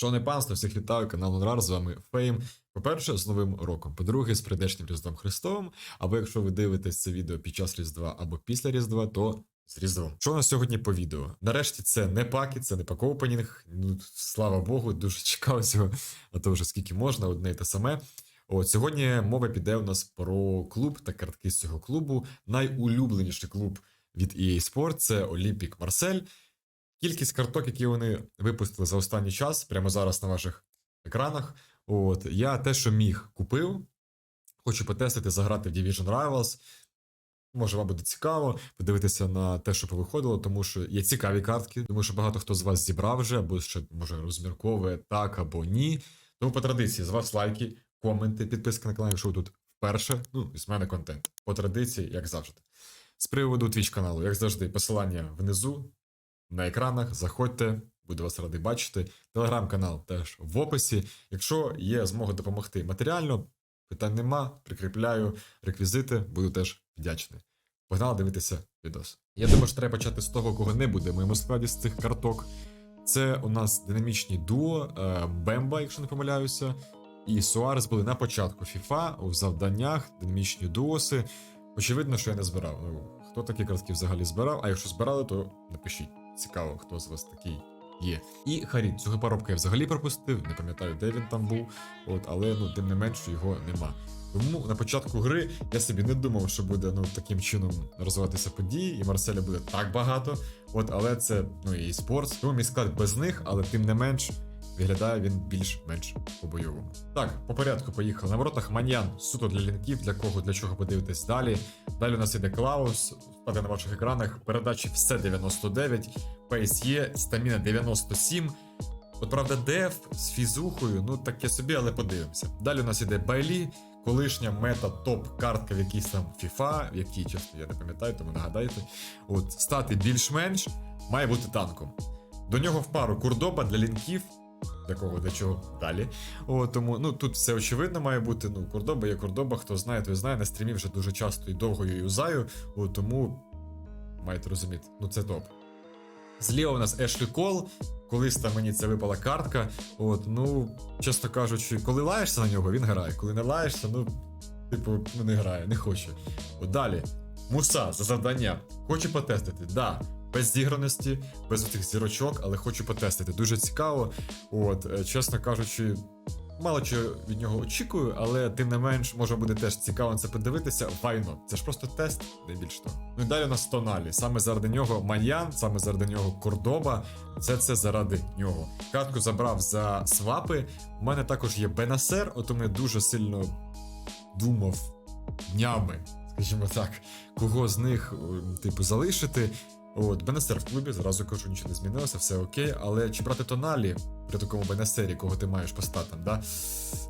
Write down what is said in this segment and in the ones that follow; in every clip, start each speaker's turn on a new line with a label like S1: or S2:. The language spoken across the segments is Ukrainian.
S1: Шановне панство, всіх вітаю, канал Нурар, з вами Фейм. По-перше, з Новим роком. По-друге, з прийдешнім Різдвом Христовим. Або якщо ви дивитесь це відео під час Різдва або після Різдва, то з Різдвом. Що у нас сьогодні по відео? Нарешті це не паки, це не пак-опенінг. Ну, слава Богу, дуже чекав цього, а то вже скільки можна, одне і те саме. От сьогодні мова піде у нас про клуб та картки з цього клубу. Найулюбленіший клуб від EA Sport це Olympic Marseille. Кількість карток, які вони випустили за останній час, прямо зараз на ваших екранах. От я те, що міг, купив. Хочу потестити, заграти в Division Rivals. Може, вам буде цікаво подивитися на те, що повиходило, тому що є цікаві картки. Тому що багато хто з вас зібрав вже, або ще може розмірковує так або ні. Тому по традиції з вас лайки, коменти, підписка на канал, якщо ви тут вперше. Ну, і з мене контент. По традиції, як завжди. З приводу Twitch каналу, як завжди, посилання внизу на екранах. Заходьте, буду вас радий бачити. Телеграм-канал теж в описі. Якщо є змога допомогти матеріально, питань нема. Прикріпляю реквізити, буду теж вдячний. Погнали дивитися відос. Я думаю, що треба почати з того, кого не буде в моєму складі з цих карток. Це у нас динамічні дуо е, Бемба, якщо не помиляюся, і Суарес були на початку FIFA у завданнях, динамічні дуоси. Очевидно, що я не збирав. Ну, хто такі картки взагалі збирав? А якщо збирали, то напишіть. Цікаво, хто з вас такий є. І Харін, цього парубка я взагалі пропустив, не пам'ятаю, де він там був, от, але ну, тим не менше його нема. Тому на початку гри я собі не думав, що буде ну, таким чином розвиватися події, і Марселя буде так багато. От, але це ну і спорт. Тому мій склад без них, але тим не менш. Виглядає він більш-менш по-бойовому. Так, по порядку поїхали. На воротах Маньян суто для лінків, для кого, для чого подивитись далі. Далі у нас іде Клаус, спати на ваших екранах. Передачі все 99, пейс є, стаміна 97. От правда, деф з фізухою, ну таке собі, але подивимося. Далі у нас іде Байлі, колишня мета топ-картка в якійсь там FIFA, в якій чесно я не пам'ятаю, тому нагадайте. От стати більш-менш має бути танком. До нього в пару курдоба для лінків. Для кого, для чого далі. О, тому ну тут все очевидно має бути. Ну, Кордоба є Кордоба, хто знає, той знає. На стрімі вже дуже часто і довго її юзаю, о, тому маєте розуміти, ну це топ. Зліва у нас Ешлі Кол. Колись там мені це випала картка. От, ну, чесно кажучи, коли лаєшся на нього, він грає. Коли не лаєшся, ну, типу, не грає, не хоче. От далі. Муса за завдання. Хочу потестити. Да, без зіграності, без цих зірочок, але хочу потестити. Дуже цікаво. От, е, чесно кажучи, мало чого від нього очікую, але тим не менш, може буде теж цікаво це подивитися. Вайно. Це ж просто тест, не більш того. Ну і далі у нас Тоналі. Саме заради нього Маньян, саме заради нього Кордоба. Це це заради нього. Картку забрав за свапи. У мене також є Бенасер, от мене дуже сильно думав днями, скажімо так, кого з них, е, типу, залишити. От, Бенесер в клубі, зразу кажу, нічого не змінилося, все окей. Але чи брати тоналі при такому Бенесері, кого ти маєш по статам, да?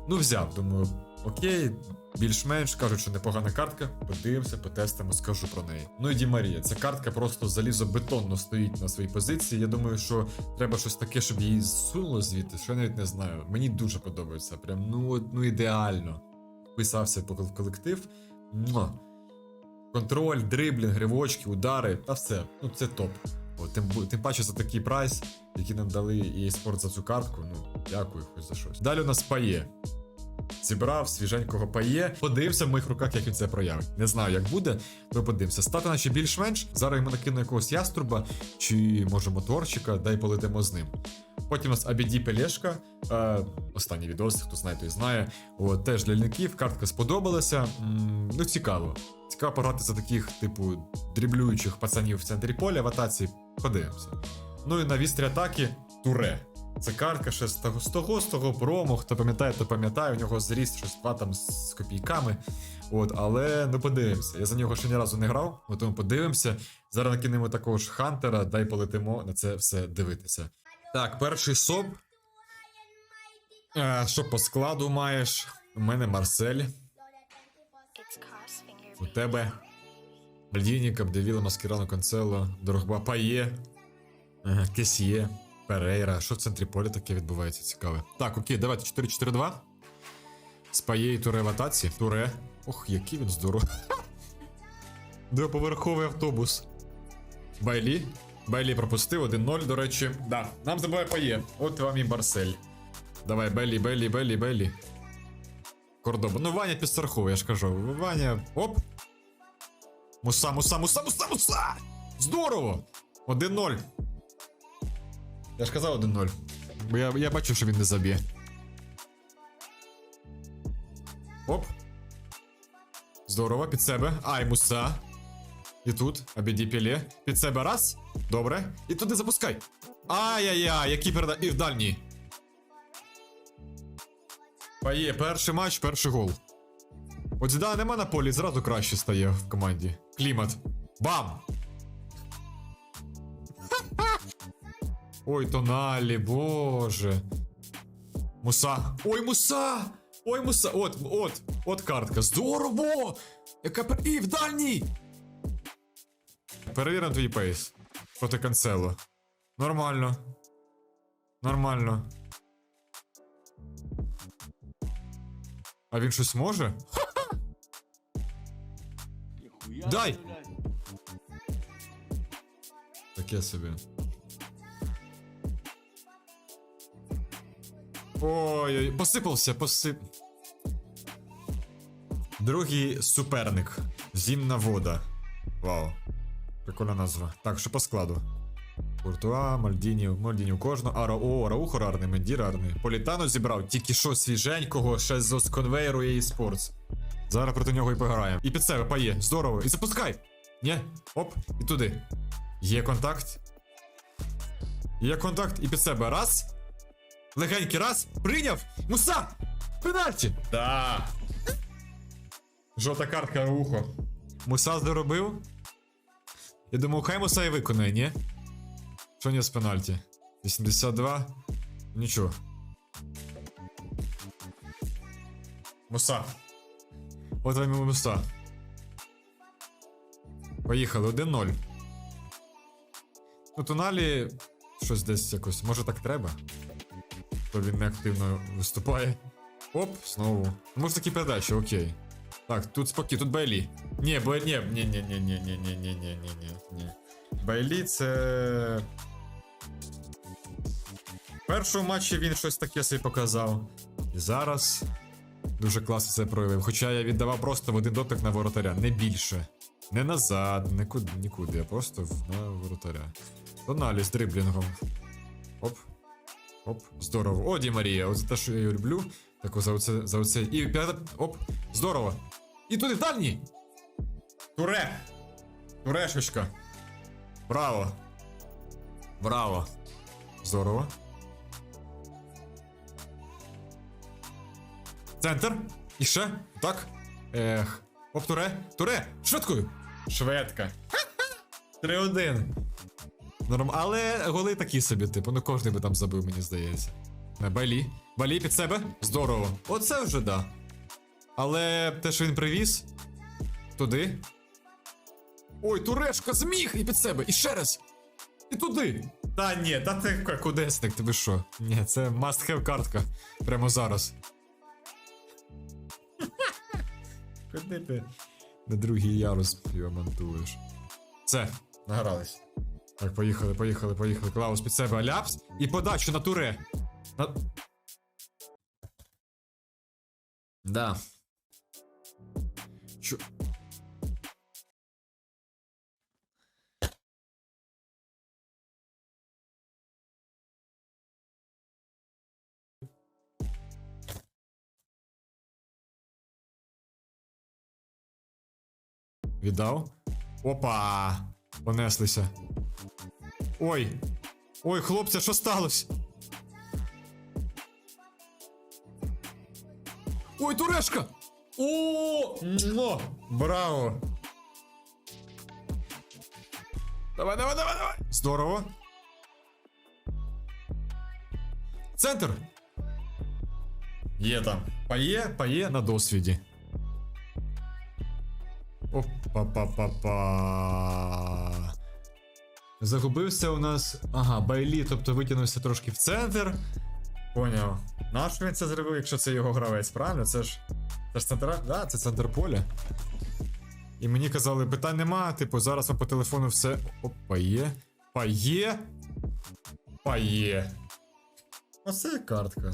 S1: Ну, взяв, думаю, окей, більш-менш кажуть, що непогана картка. Подивимося, потестимо, скажу про неї. Ну і Ді Марія, ця картка просто залізобетонно стоїть на своїй позиції. Я думаю, що треба щось таке, щоб її зсунуло звідти, що я навіть не знаю. Мені дуже подобається. Прям ну, ну ідеально. Вписався по колектив. Муа. Контроль, дриблінг, ривочки, удари, та все. Ну це топ. От, тим, тим паче за такий прайс, який нам дали і спорт за цю картку. Ну, дякую хоч за щось. Далі у нас пає. Зібрав свіженького пає. Подивився в моїх руках, як він це проявить. Не знаю, як буде, то подивимося. Стати наче більш-менш. Зараз йому накину якогось яструба чи може моторчика, дай полетимо з ним. Потім у нас Абіді Пелешка. Е, останній відос, хто знає, той знає. От, теж для лінків, картка сподобалася. М, ну, цікаво. Цікаво пограти за таких, типу, дріблюючих пацанів в центрі поля в атаці. Подивимося. Ну і на вістрі атаки Туре. Це картка ще з того, з того, з того промо, хто пам'ятає, то пам'ятає, у нього зріст щось два там з копійками. От, але ну подивимося. Я за нього ще ні разу не грав, тому подивимося. Зараз накинемо такого ж Хантера, дай полетимо на це все дивитися. Так, перший соп. А, що по складу маєш? У мене Марсель. У тебе Бальдіні, Кабдевіла, Маскірано, Концело, Дорогба, Пає, Кесьє, Перейра. Що в центрі поля таке відбувається цікаве? Так, окей, давайте 4-4-2. З Пає і Туре в атаці. Туре. Ох, який він здоровий. Двоповерховий автобус. Байлі. Байлі пропустив 1-0, до речі. Да, нам забуває Пає. От вам і Барсель. Давай, Беллі, Беллі, Беллі, Беллі. Кордоба. Ну, Ваня підстраховує, я ж кажу. Ваня. Оп. Муса, муса, муса, муса, муса! Здорово! 1-0. Я ж казав 1-0. Бо я, я бачу, що він не заб'є. Оп. Здорово, під себе. Ай, муса. І тут, обіді піле. Під себе раз. Добре. І туди запускай. Ай-яй-яй, який переда... І в дальній. Пає, перший матч, перший гол. От Зідана нема на полі, зразу краще стає в команді. Клімат. Бам! Ой, тоналі, боже. Муса. Ой, муса! Ой, муса! От, от, от картка. Здорово! Яка І в дальній! Перевіримо твій пейс. Проти канцело. Нормально. Нормально. А він щось може? Дай! Таке собі. Ой, посипався, посип. Другий суперник. Зімна вода. Вау. Прикольна назва. Так, що по складу? Куртуа, Мальдіні, Мальдіні у кожного. Ара, о, Раухо рарний, Менді рарний. Політано зібрав, тільки що свіженького, ще з конвейеру EA Sports. Зараз проти нього і пограємо. І під себе пає. Здорово. І запускай. Ні. Оп, і туди. Є контакт. Є контакт і під себе. Раз. Легенький раз. Прийняв. Муса! Пенальті! Да. Жовта картка Раухо. Муса доробив. Я думаю, хай Муса і виконає, ні? Що не з пенальті? 82. Нічого. Муса. От вам і Муса. Поїхали, 1-0. Ну, тоналі щось десь якось. Може так треба? То він не активно виступає. Оп, знову. Може такі передачі, окей. Так, тут спокій, тут Байлі. Ні, бо ні, ні, ні, ні, ні, ні, ні, ні, ні, ні, ні. Байлі це. В першому матчі він щось таке собі показав. І зараз дуже класно це проявив. Хоча я віддавав просто в один дотик на воротаря, не більше. Не назад, нікуди, нікуди, а просто на воротаря. Тоналі з дриблінгом. Оп. Оп, здорово. О, Ді Марія, оце те, що я її люблю. Так, за оце, за оце. І п'ята. Оп, здорово. І туди дальній. Туре. Турешечка. Браво. Браво. Здорово. Центр. І ще. Так. Ех. Оп, туре. Туре. Швидкою. Шведка. 3-1. Норм, але голи такі собі, типу, ну кожен би там забив, мені здається. Е, Балі. Балі під себе. Здорово. Оце вже да. Але те, що він привіз. Туди. Ой, турешка зміг! І під себе. І ще раз. І туди. Та ні, та ти кудесник, ви що? Ні, це must have картка. Прямо зараз. Куди ти на другий ярус монтуєш? Все, награлись. Так, поїхали, поїхали, поїхали. Клаус під себе ляпс і подачу на туре. Да. Чо... Віддав? Опа! Понеслися. Ой! Ой, хлопці, що сталося? Ой, турешка! О! Муа! Браво! Давай, давай, давай, давай! Здорово! Центр! Є там. Пає, пає на досвіді. Опа-па-па-па. Загубився у нас. Ага, Байлі, тобто витягнувся трошки в центр. Поняв. Наш він це зробив, якщо це його гравець, правильно? Це ж. Це ж центр. Да, це центр поля. І мені казали, питань нема, типу, зараз вам по телефону все. Опа, є. Пає. Пає. Оце картка.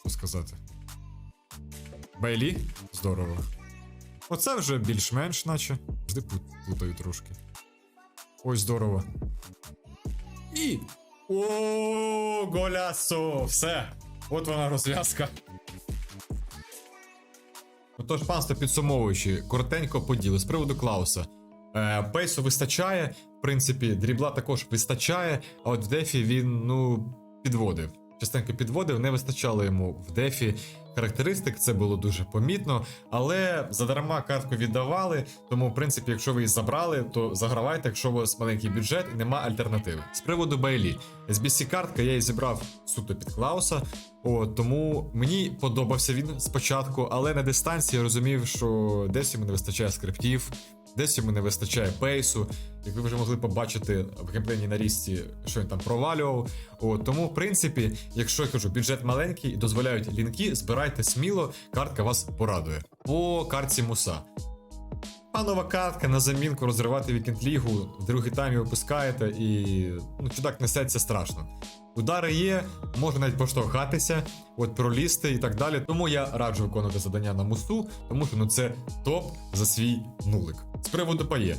S1: Що сказати. Бейлі? Здорово. Оце вже більш-менш, наче. Жди пут- плутаю трошки. Ой, здорово. І. О, голясо! Все. От вона розв'язка. Отож, панство підсумовуючи, коротенько поділи з приводу Клауса. Е, пейсу вистачає, в принципі, дрібла також вистачає, а от в дефі він, ну, підводив. Частенько підводив, не вистачало йому в дефі характеристик, це було дуже помітно, але задарма картку віддавали. Тому, в принципі, якщо ви її забрали, то загравайте, якщо у вас маленький бюджет і нема альтернативи. З приводу Байлі. SBC картка я її зібрав суто під Клауса. О, тому мені подобався він спочатку, але на дистанції я розумів, що десь йому не вистачає скриптів, десь йому не вистачає пейсу. Як ви вже могли побачити в геймплейній нарізці, що він там провалював. О, тому, в принципі, якщо я кажу, бюджет маленький і дозволяють лінки, збирайте сміло, картка вас порадує. По картці Муса. Панова картка на замінку розривати вікенд лігу, в другий тайм його випускаєте і ну, чудак несеться страшно. Удари є, можна навіть поштовхатися, от пролізти і так далі. Тому я раджу виконувати завдання на мусту, тому що ну це топ за свій нулик. З приводу пає.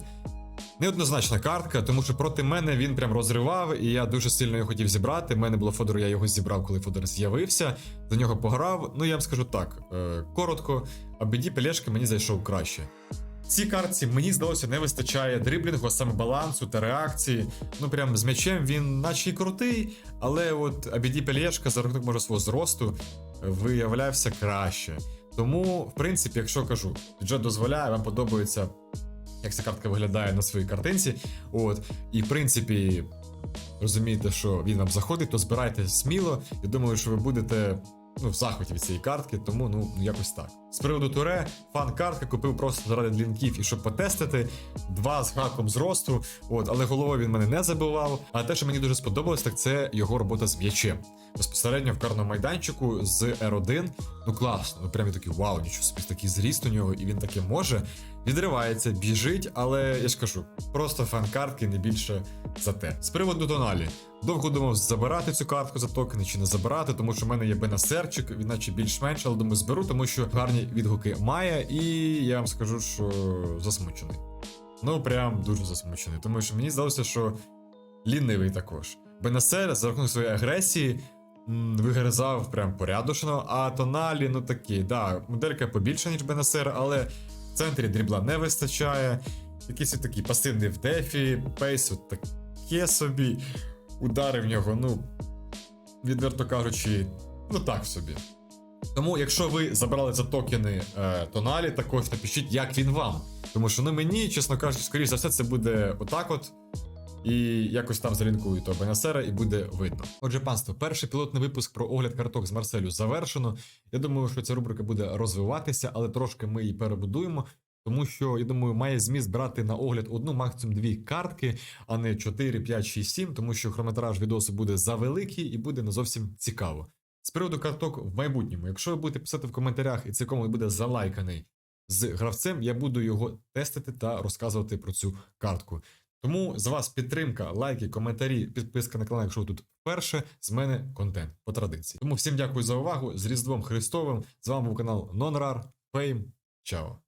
S1: Неоднозначна картка, тому що проти мене він прям розривав, і я дуже сильно його хотів зібрати. У мене було Фодор, я його зібрав, коли Фодор з'явився. За нього пограв. Ну я вам скажу так: е, коротко, а BD Пелешка мені зайшов краще. Цій картці мені здалося не вистачає дриблінгу, саме балансу та реакції. Ну прям з м'ячем він наче й крутий, але от Абіді Пельєшка за рахунок може свого зросту виявлявся краще. Тому, в принципі, якщо кажу, бюджет дозволяє, вам подобається, як ця картка виглядає на своїй картинці. От, і в принципі, розумієте, що він вам заходить, то збирайте сміло. Я думаю, що ви будете ну, в захваті від цієї картки, тому ну якось так. З приводу туре, фан картка купив просто заради лінків і щоб потестити. Два з гаком зросту, от, але головою він мене не забивав. А те, що мені дуже сподобалось, так це його робота з м'ячем. Безпосередньо в карному майданчику з R1. Ну класно, ну прям такий вау, нічого собі такий зріст у нього, і він таке може. Відривається, біжить, але я ж кажу, просто фан картки не більше за те. З приводу тоналі. Довго думав забирати цю картку за токени чи не забирати, тому що в мене є бенасерчик, він наче більш-менш, але думаю, зберу, тому що гарні відгуки має, і я вам скажу, що засмучений. Ну, прям дуже засмучений, тому що мені здалося, що лінивий також. Бенасер за рахунок своєї агресії вигризав прям порядочно, а тоналі, ну такі, да, моделька побільша, ніж Бенасер, але в центрі дрібла не вистачає. Якийсь такий пасивний в дефі, пейс от таке собі. Удари в нього, ну, відверто кажучи, ну так собі. Тому, якщо ви забрали за токени е, тоналі, також напишіть, як він вам. Тому що ну мені, чесно кажучи, скоріш за все, це буде отак от. І якось там залінкую того Бенасера, і буде видно. Отже, панство, перший пілотний випуск про огляд карток з Марселю завершено. Я думаю, що ця рубрика буде розвиватися, але трошки ми її перебудуємо. Тому що, я думаю, має зміст брати на огляд одну, максимум дві картки, а не 4, 5, 6, 7, тому що хронометраж відосу буде завеликий і буде не зовсім цікаво. З приводу карток в майбутньому, якщо ви будете писати в коментарях і цей комент буде залайканий з гравцем, я буду його тестити та розказувати про цю картку. Тому з вас підтримка, лайки, коментарі, підписка на канал, якщо ви тут вперше, з мене контент по традиції. Тому всім дякую за увагу. З Різдвом Христовим. З вами був канал NonRAR. Фейм. Чао.